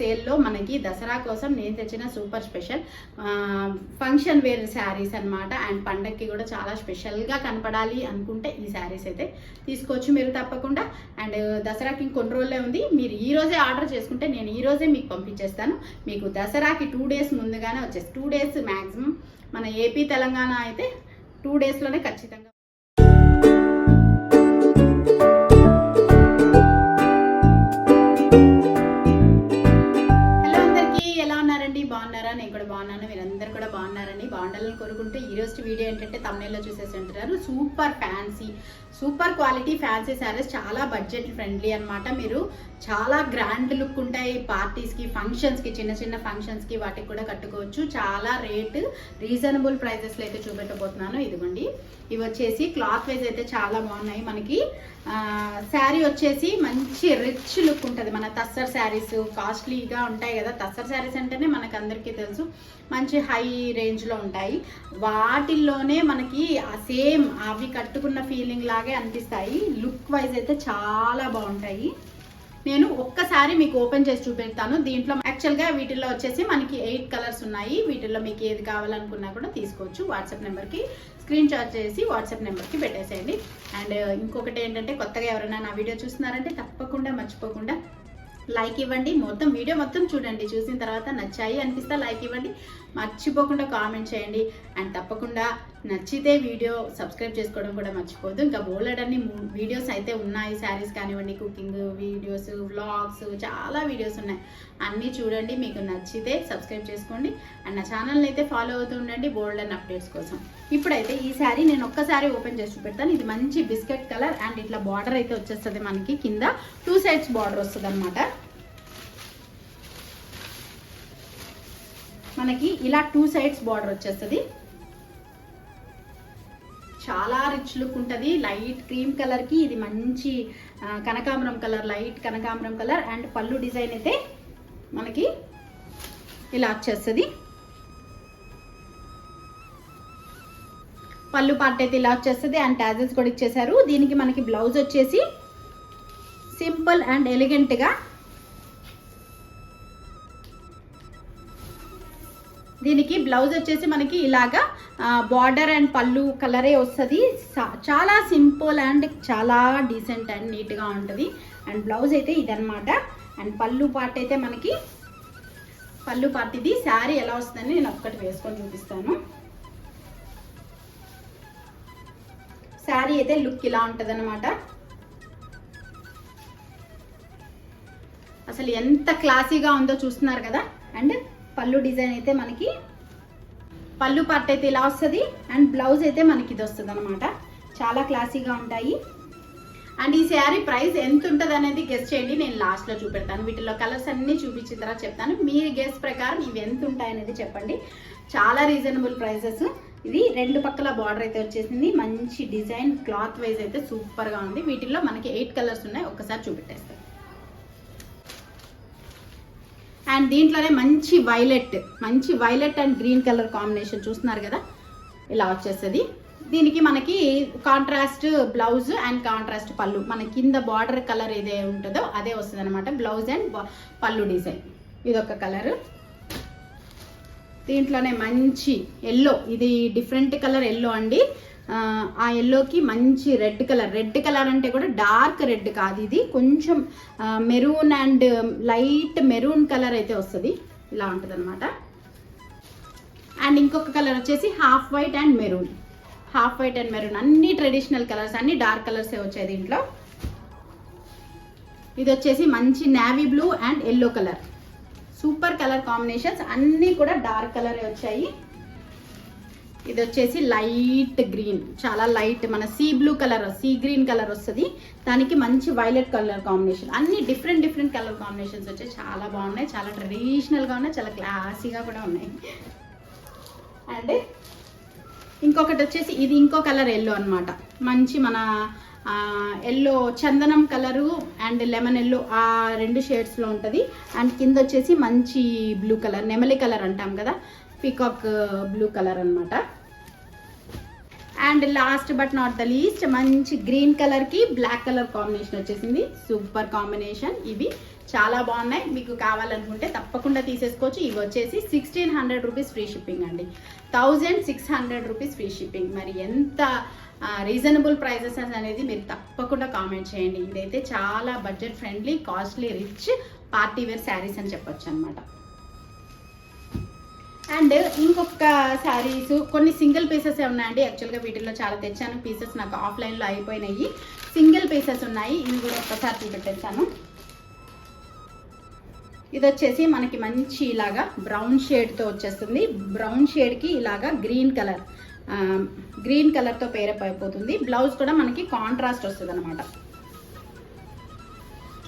సేల్లో మనకి దసరా కోసం నేను తెచ్చిన super special function wear sarees అన్నమాట. అండ్ పండక్కి కూడా చాలా స్పెషల్గా కనపడాలి అనుకుంటే ఈ శారీస్ అయితే తీసుకోవచ్చు మీరు తప్పకుండా. అండ్ దసరాకి ఇంకొన్ని రోజులే ఉంది. మీరు ఈ రోజే ఆర్డర్ చేసుకుంటే నేను ఈ రోజే మీకు పంపించేస్తాను. మీకు దసరాకి టూ డేస్ ముందుగానే వచ్చేసి టూ డేస్ మ్యాక్సిమం మన ఏపీ తెలంగాణ అయితే టూ డేస్లోనే ఖచ్చితంగా ఈరోజు వీడియో ఏంటంటే తమిళలో చూసేసి ఉంటారు super fancy super quality fancy sarees చాలా బడ్జెట్ ఫ్రెండ్లీ అన్నమాట. మీరు చాలా గ్రాండ్ లుక్ ఉంటాయి పార్టీస్కి ఫంక్షన్స్కి చిన్న చిన్న ఫంక్షన్స్కి వాటికి కూడా కట్టుకోవచ్చు. చాలా రేటు రీజనబుల్ ప్రైజెస్లో అయితే చూపెట్టబోతున్నాను. ఇదిగోండి. ఇవి వచ్చేసి క్లాత్ వైజ్ అయితే చాలా బాగున్నాయి మనకి. శారీ వచ్చేసి మంచి రిచ్ లుక్ ఉంటుంది. మన తస్సర్ శారీస్ కాస్ట్లీగా ఉంటాయి కదా. తస్సర్ శారీస్ అంటేనే మనకు అందరికీ తెలుసు. మంచి హై రేంజ్లో ఉంటాయి. వా వాటిల్లోనే మనకి సేమ్ అవి కట్టుకున్న ఫీలింగ్ లాగే అనిపిస్తాయి. లుక్ వైజ్ అయితే చాలా బాగుంటాయి. నేను ఒక్కసారి మీకు ఓపెన్ చేసి చూపెడతాను. దీంట్లో యాక్చువల్గా వీటిల్లో వచ్చేసి మనకి ఎయిట్ కలర్స్ ఉన్నాయి. వీటిల్లో మీకు ఏది కావాలనుకున్నా కూడా తీసుకోవచ్చు. వాట్సాప్ నెంబర్కి స్క్రీన్ షాట్ చేసి వాట్సాప్ నెంబర్కి పెట్టేసేయండి. అండ్ uh, ఇంకొకటి ఏంటంటే కొత్తగా ఎవరైనా నా వీడియో చూస్తున్నారంటే తప్పకుండా మర్చిపోకుండా లైక్ ఇవ్వండి. మొత్తం వీడియో మొత్తం చూడండి. చూసిన తర్వాత నచ్చాయి అనిపిస్తే లైక్ ఇవ్వండి. మర్చిపోకుండా కామెంట్ చేయండి. అండ్ తప్పకుండా నచ్చితే వీడియో సబ్స్క్రైబ్ చేసుకోవడం కూడా మర్చిపోద్దు ఇంకా బోలెడ్ అన్ని వీడియోస్ అయితే ఉన్నాయి. శారీస్ కానివ్వండి కుకింగ్ వీడియోస్ వ్లాగ్స్ చాలా వీడియోస్ ఉన్నాయి. అన్నీ చూడండి. మీకు నచ్చితే సబ్స్క్రైబ్ చేసుకోండి. అండ్ నా ఛానల్ని అయితే ఫాలో అవుతూ ఉండండి. బోల్డ్ అండ్ అప్డేట్స్ కోసం. ఇప్పుడైతే ఈ శారీ నేను ఒక్కసారి ఓపెన్ చేసి చూపెడతాను. ఇది మంచి బిస్కెట్ కలర్ అండ్ ఇట్లా బార్డర్ అయితే వచ్చేస్తుంది మనకి. కింద టూ సైడ్స్ బార్డర్ వస్తుంది అనమాట మనకి ఇలా టూ సైడ్స్ బార్డర్ వచ్చేస్తుంది. చాలా రిచ్ లుక్ ఉంటుంది. లైట్ క్రీమ్ కలర్కి ఇది మంచి కనకాంబరం కలర్ లైట్ కనకాంబరం కలర్ అండ్ పళ్ళు డిజైన్ అయితే మనకి ఇలా వచ్చేస్తుంది. పళ్ళు పార్ట్ అయితే ఇలా వచ్చేస్తుంది అండ్ టాజెస్ కూడా ఇచ్చేసారు. దీనికి మనకి బ్లౌజ్ వచ్చేసి సింపుల్ అండ్ ఎలిగెంట్గా దీనికి బ్లౌజ్ వచ్చేసి మనకి ఇలాగా బార్డర్ అండ్ పళ్ళు కలరే వస్తుంది. చాలా సింపుల్ అండ్ చాలా డీసెంట్ అండ్ నీట్గా ఉంటుంది. అండ్ బ్లౌజ్ అయితే ఇదనమాట అండ్ పళ్ళు పార్ట్ అయితే మనకి పళ్ళు పార్ట్ ఇది. శారీ ఎలా వస్తుందని నేను ఒక్కటి వేసుకొని చూపిస్తాను. శారీ అయితే లుక్ ఇలా ఉంటుంది అసలు ఎంత క్లాసీగా ఉందో చూస్తున్నారు కదా? అండ్ పళ్ళు డిజైన్ అయితే మనకి పళ్ళు పార్ట్ అయితే ఇలా వస్తుంది. అండ్ బ్లౌజ్ అయితే మనకి ఇది వస్తుంది అనమాట చాలా క్లాసీగా ఉంటాయి. అండ్ ఈ శారీ ప్రైస్ ఎంత ఉంటుంది అనేది గెస్ చేయండి. నేను లాస్ట్లో చూపెడతాను. వీటిలో కలర్స్ అన్నీ చూపించిన తర్వాత చెప్తాను. మీ గెస్ ప్రకారం ఇవి ఎంత ఉంటాయి అనేది చెప్పండి. చాలా రీజనబుల్ ప్రైసెస్ ఇది రెండు పక్కల బార్డర్ అయితే వచ్చేసింది. మంచి డిజైన్ క్లాత్ వైజ్ అయితే సూపర్గా ఉంది. వీటిల్లో మనకి ఎయిట్ కలర్స్ ఉన్నాయి. ఒక్కసారి చూపెట్టేస్తాను. అండ్ దీంట్లోనే మంచి వైలెట్ మంచి violet and green colour combination చూస్తున్నారు కదా? ఇలా వచ్చేస్తుంది. దీనికి మనకి కాంట్రాస్ట్ బ్లౌజ్ అండ్ కాంట్రాస్ట్ పళ్ళు. మన కింద బార్డర్ కలర్ ఏదే ఉంటుందో అదే వస్తుంది అనమాట బ్లౌజ్ అండ్ పళ్ళు డిజైన్ ఇదొక కలర్ దీంట్లోనే మంచి ఎల్లో ఇది డిఫరెంట్ కలర్ ఎల్లో అండి. ఆ, ఎల్లోకి మంచి రెడ్ కలర్ రెడ్ కలర్ అంటే కూడా డార్క్ రెడ్ కాదు ఇది. కొంచెం maroon and light maroon colour అయితే వస్తుంది. ఇలా ఉంటుంది అనమాట అండ్ ఇంకొక కలర్ వచ్చేసి half white and maroon half white and maroon అన్ని ట్రెడిషనల్ కలర్స్ అన్ని డార్క్ కలర్సే వచ్చాయి దీంట్లో. ఇది వచ్చేసి మంచి navy blue and yellow colour super colour combinations అన్నీ కూడా డార్క్ కలరే వచ్చాయి. ఇది వచ్చేసి లైట్ గ్రీన్. చాలా లైట్ మన sea blue colour sea green colour వస్తుంది. దానికి మంచి వైలెట్ కలర్ కాంబినేషన్. అన్ని డిఫరెంట్ డిఫరెంట్ కలర్ కాంబినేషన్స్ వచ్చాయి చాలా బాగున్నాయి. చాలా ట్రెడిషనల్గా ఉన్నాయి చాలా క్లాసీగా కూడా ఉన్నాయి. అండ్ ఇంకొకటి వచ్చేసి ఇది ఇంకో కలర్ ఎల్లో అనమాట మంచి మన ఎల్లో చందనం కలరు అండ్ లెమన్ ఎల్లో ఆ రెండు షేడ్స్లో ఉంటుంది. అండ్ కింద వచ్చేసి మంచి బ్లూ కలర్ నెమలి కలర్ అంటాం కదా పీకాక్ బ్లూ కలర్ అన్నమాట. And last but not the least మంచి గ్రీన్ కలర్కి బ్లాక్ కలర్ కాంబినేషన్ వచ్చేసింది. సూపర్ కాంబినేషన్ ఇవి చాలా బాగున్నాయి. మీకు కావాలనుకుంటే తప్పకుండా తీసేసుకోవచ్చు. ఇవి వచ్చేసి sixteen hundred rupees free shipping అండి. Thousand six hundred rupees free shipping మరి ఎంత రీజనబుల్ ప్రైజెస్ అనేది మీరు తప్పకుండా కామెంట్ చేయండి. ఇదైతే చాలా budget friendly costly rich party wear sarees అని చెప్పొచ్చు అనమాట అండ్ ఇంకొక శారీస్ కొన్ని సింగిల్ పీసెస్ ఉన్నాయండి. యాక్చువల్గా వీటిల్లో చాలా తెచ్చాను. పీసెస్ నాకు ఆఫ్లైన్లో అయిపోయినాయి. సింగిల్ పీసెస్ ఉన్నాయి. ఇవి కూడా ఒక్కసారి చూపెట్టేస్తాను ఇది వచ్చేసి మనకి మంచి ఇలాగా బ్రౌన్ షేడ్తో వచ్చేస్తుంది. బ్రౌన్ షేడ్కి ఇలాగా గ్రీన్ కలర్ గ్రీన్ కలర్తో పేరప్ అయిపోతుంది. బ్లౌజ్ కూడా మనకి కాంట్రాస్ట్ వస్తుంది అనమాట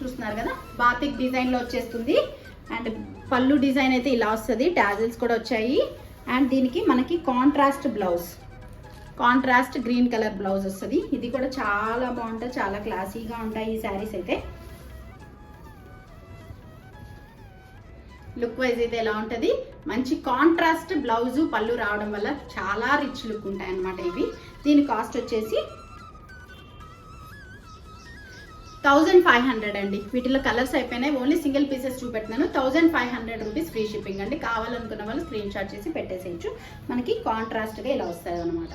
చూస్తున్నారు కదా? బాతిక్ డిజైన్లో వచ్చేస్తుంది. అండ్ పళ్ళు డిజైన్ అయితే ఇలా వస్తుంది. టాజిల్స్ కూడా వచ్చాయి. అండ్ దీనికి మనకి contrast blouse contrast green colour blouse వస్తుంది. ఇది కూడా చాలా బాగుంటుంది. చాలా క్లాసీగా ఉంటాయి ఈ శారీస్ అయితే. లుక్ వైజ్ అయితే ఎలా ఉంటుంది? మంచి కాంట్రాస్ట్ బ్లౌజు పళ్ళు రావడం వల్ల చాలా రిచ్ లుక్ ఉంటాయి అన్నమాట ఇవి. దీని కాస్ట్ వచ్చేసి థౌజండ్ ఫైవ్ హండ్రెడ్ అండి. వీటిలో కలర్స్ అయిపోయినాయి. Only single pieces చూపెట్టినాను. Thousand five hundred rupees free shipping అండి. కావాలనుకున్న వాళ్ళు స్క్రీన్ షాట్ చేసి పెట్టేసేయచ్చు. మనకి కాంట్రాస్ట్గా ఇలా వస్తుంది అనమాట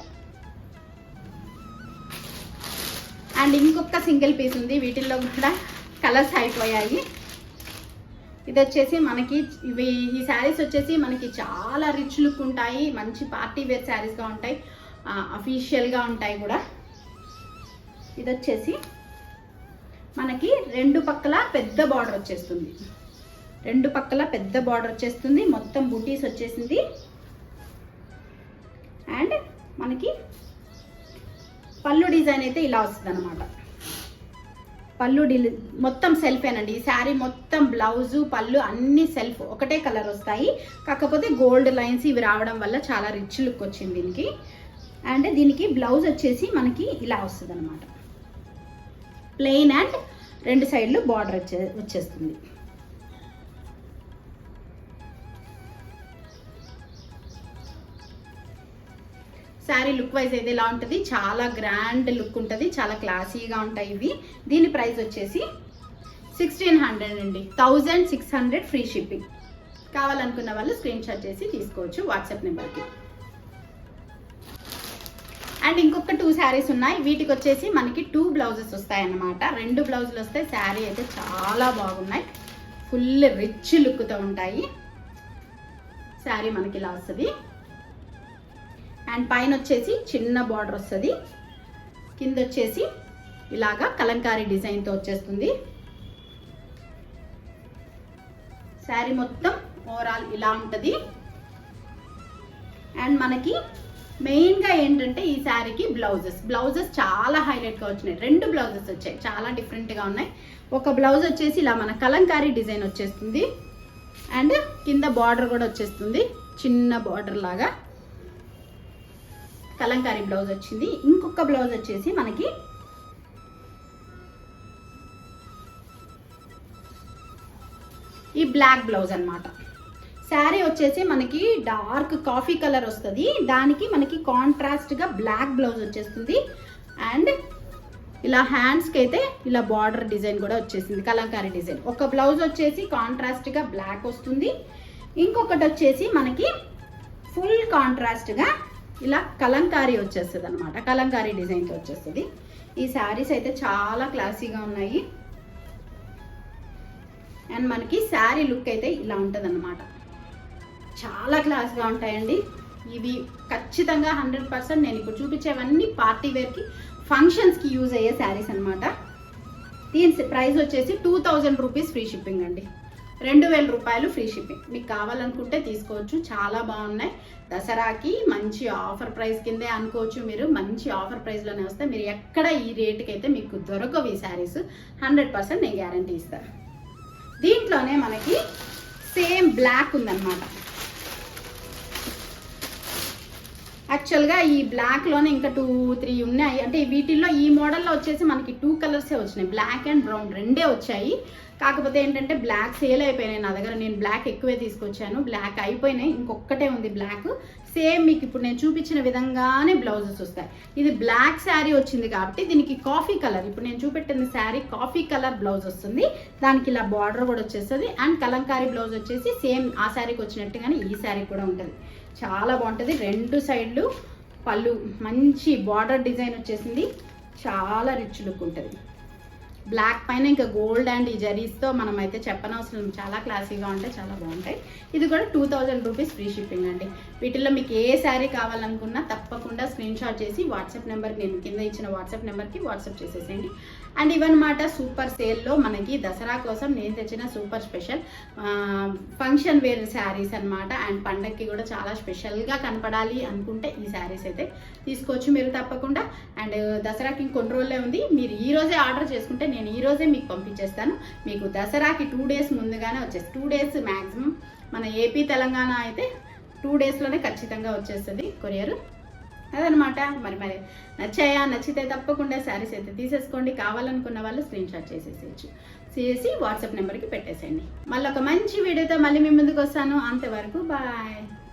అండ్ ఇంకొక సింగిల్ పీస్ ఉంది. వీటిల్లో కూడా కలర్స్ అయిపోయాయి. ఇది వచ్చేసి మనకి ఇవి ఈ శారీస్ వచ్చేసి మనకి చాలా రిచ్ లుక్ ఉంటాయి. మంచి పార్టీ వేర్ శారీస్గా ఉంటాయి. అఫీషియల్గా ఉంటాయి కూడా. ఇది వచ్చేసి మనకి రెండు పక్కల పెద్ద బార్డర్ వచ్చేస్తుంది. రెండు పక్కల పెద్ద బార్డర్ వచ్చేస్తుంది. మొత్తం బుటీస్ వచ్చేసింది. అండ్ మనకి పళ్ళు డిజైన్ అయితే ఇలా వస్తుంది అనమాట పళ్ళు డిలి మొత్తం సెల్ఫేనండి ఈ శారీ మొత్తం బ్లౌజు పళ్ళు అన్ని సెల్ఫ్ ఒకటే కలర్ వస్తాయి. కాకపోతే గోల్డ్ లైన్స్ ఇవి రావడం వల్ల చాలా రిచ్ లుక్ వచ్చింది దీనికి. అండ్ దీనికి బ్లౌజ్ వచ్చేసి మనకి ఇలా వస్తుంది అనమాట ప్లెయిన్ అండ్ రెండు సైడ్లు బార్డర్ వచ్చే వచ్చేస్తుంది. శారీ లుక్ వైజ్ అయితే ఇలా ఉంటుంది? చాలా గ్రాండ్ లుక్ ఉంటుంది చాలా క్లాసీగా ఉంటాయి ఇవి. దీని ప్రైస్ వచ్చేసి సిక్స్టీన్ హండ్రెడ్ అండి. Thousand six hundred free shipping కావాలనుకున్న వాళ్ళు స్క్రీన్ షాట్ చేసి తీసుకోవచ్చు వాట్సాప్ నెంబర్కి అండ్ ఇంకొక టూ శారీస్ ఉన్నాయి. వీటికి వచ్చేసి మనకి టూ బ్లౌజెస్ వస్తాయి అన్నమాట రెండు బ్లౌజులు వస్తే శారీ అయితే చాలా బాగున్నాయి. ఫుల్ రిచ్ లుక్తో ఉంటాయి. శారీ మనకి ఇలా వస్తుంది. అండ్ పైన వచ్చేసి చిన్న బార్డర్ వస్తుంది. కింద వచ్చేసి ఇలాగా కలంకారీ డిజైన్తో వచ్చేస్తుంది. శారీ మొత్తం ఓవరాల్ ఇలా ఉంటుంది. అండ్ మనకి మెయిన్గా ఏంటంటే ఈ శారీకి బ్లౌజెస్. బ్లౌజెస్ చాలా హైలైట్గా వచ్చినాయి. రెండు బ్లౌజెస్ వచ్చాయి. చాలా డిఫరెంట్గా ఉన్నాయి. ఒక బ్లౌజ్ వచ్చేసి ఇలా మన కలంకారీ డిజైన్ వచ్చేస్తుంది. అండ్ కింద బార్డర్ కూడా వచ్చేస్తుంది. చిన్న బార్డర్ లాగా కలంకారీ బ్లౌజ్ వచ్చింది. ఇంకొక బ్లౌజ్ వచ్చేసి మనకి ఈ బ్లాక్ బ్లౌజ్ అనమాట శారీ వచ్చేసి మనకి డార్క్ కాఫీ కలర్ వస్తుంది. దానికి మనకి కాంట్రాస్ట్గా బ్లాక్ బ్లౌజ్ వచ్చేస్తుంది. అండ్ ఇలా హ్యాండ్స్కి అయితే ఇలా బార్డర్ డిజైన్ కూడా వచ్చేసింది కలంకారీ డిజైన్. ఒక బ్లౌజ్ వచ్చేసి కాంట్రాస్ట్గా బ్లాక్ వస్తుంది. ఇంకొకటి వచ్చేసి మనకి ఫుల్ కాంట్రాస్ట్గా ఇలా కలంకారీ వచ్చేస్తుంది అనమాట కలంకారీ డిజైన్తో వచ్చేస్తుంది. ఈ శారీస్ అయితే చాలా క్లాసీగా ఉన్నాయి. అండ్ మనకి శారీ లుక్ అయితే ఇలా ఉంటుంది అనమాట చాలా క్లాస్గా ఉంటాయండి. ఇవి ఖచ్చితంగా హండ్రెడ్ పర్సెంట్ నేను ఇప్పుడు చూపించేవన్నీ పార్టీ వేర్కి ఫంక్షన్స్కి యూజ్ అయ్యే శారీస్ అనమాట దీని ప్రైస్ వచ్చేసి two thousand rupees free shipping అండి. రెండు వేల రూపాయలు ఫ్రీ షిప్పింగ్. మీకు కావాలనుకుంటే తీసుకోవచ్చు. చాలా బాగున్నాయి. దసరాకి మంచి ఆఫర్ ప్రైస్ కిందే అనుకోవచ్చు మీరు. మంచి ఆఫర్ ప్రైస్లోనే వస్తే మీరు ఎక్కడ ఈ రేటుకి అయితే మీకు దొరకవు ఈ శారీస్. హండ్రెడ్ పర్సెంట్ నేను గ్యారంటీ ఇస్తాను. దీంట్లోనే మనకి సేమ్ బ్లాక్ ఉందన్నమాట. యాక్చువల్గా ఈ బ్లాక్లోనే ఇంకా టూ త్రీ ఉన్నాయి. అంటే వీటిల్లో ఈ మోడల్లో వచ్చేసి మనకి టూ కలర్సే వచ్చినాయి. బ్లాక్ అండ్ బ్రౌన్ రెండే వచ్చాయి. కాకపోతే ఏంటంటే బ్లాక్ సేల్ అయిపోయినాయి నా దగ్గర. నేను బ్లాక్ ఎక్కువే తీసుకొచ్చాను. బ్లాక్ అయిపోయినాయి. ఇంకొక్కటే ఉంది బ్లాక్ సేమ్ మీకు ఇప్పుడు నేను చూపించిన విధంగానే బ్లౌజెస్ వస్తాయి. ఇది బ్లాక్ శారీ వచ్చింది కాబట్టి దీనికి కాఫీ కలర్ ఇప్పుడు నేను చూపెట్టిన శారీ కాఫీ కలర్ బ్లౌజ్ వస్తుంది. దానికి ఇలా బార్డర్ కూడా వచ్చేస్తుంది. అండ్ కలంకారీ బ్లౌజ్ వచ్చేసి సేమ్ ఆ శారీకి వచ్చినట్టుగానే ఈ శారీ కూడా ఉంటుంది. చాలా బాగుంటుంది. రెండు సైడ్లు పళ్ళు మంచి బార్డర్ డిజైన్ వచ్చేసింది. చాలా రిచ్ లుక్ ఉంటుంది. బ్లాక్ పైన ఇంకా గోల్డ్ అండ్ ఈ జరీస్తో మనం అయితే చెప్పనవసరం చాలా క్లాసీగా ఉంటాయి చాలా బాగుంటాయి. ఇది కూడా two thousand rupees free shipping అండి. వీటిల్లో మీకు ఏ శారీ కావాలనుకున్నా తప్పకుండా స్క్రీన్ షాట్ చేసి వాట్సాప్ నెంబర్ నేను కింద ఇచ్చిన వాట్సాప్ నెంబర్కి వాట్సాప్ చేసేసేయండి. అండ్ ఇవన్నమాట సూపర్ సేల్లో మనకి దసరా కోసం నేను తెచ్చిన super special function wear sarees అన్నమాట. అండ్ పండక్కి కూడా చాలా స్పెషల్గా కనపడాలి అనుకుంటే ఈ శారీస్ అయితే తీసుకోవచ్చు మీరు తప్పకుండా. అండ్ దసరాకి ఇంకొన్ని రోజులే ఉంది. మీరు ఈ రోజే ఆర్డర్ చేసుకుంటే నేను ఈ రోజే మీకు పంపించేస్తాను. మీకు దసరాకి టూ డేస్ ముందుగానే వచ్చేసి టూ డేస్ మ్యాక్సిమం మన ఏపీ తెలంగాణ అయితే టూ డేస్లోనే ఖచ్చితంగా వచ్చేస్తుంది కొరియర్. అదనమాట. మరి మరి నచ్చాయా? నచ్చితే తప్పకుండా శారీస్ అయితే తీసేసుకోండి. కావాలనుకున్న వాళ్ళు స్క్రీన్ షాట్ చేసేసేయచ్చు. చేసి వాట్సాప్ నెంబర్కి పెట్టేసేయండి. మళ్ళీ ఒక మంచి వీడియోతో మళ్ళీ మీ ముందుకు వస్తాను. అంతవరకు బాయ్.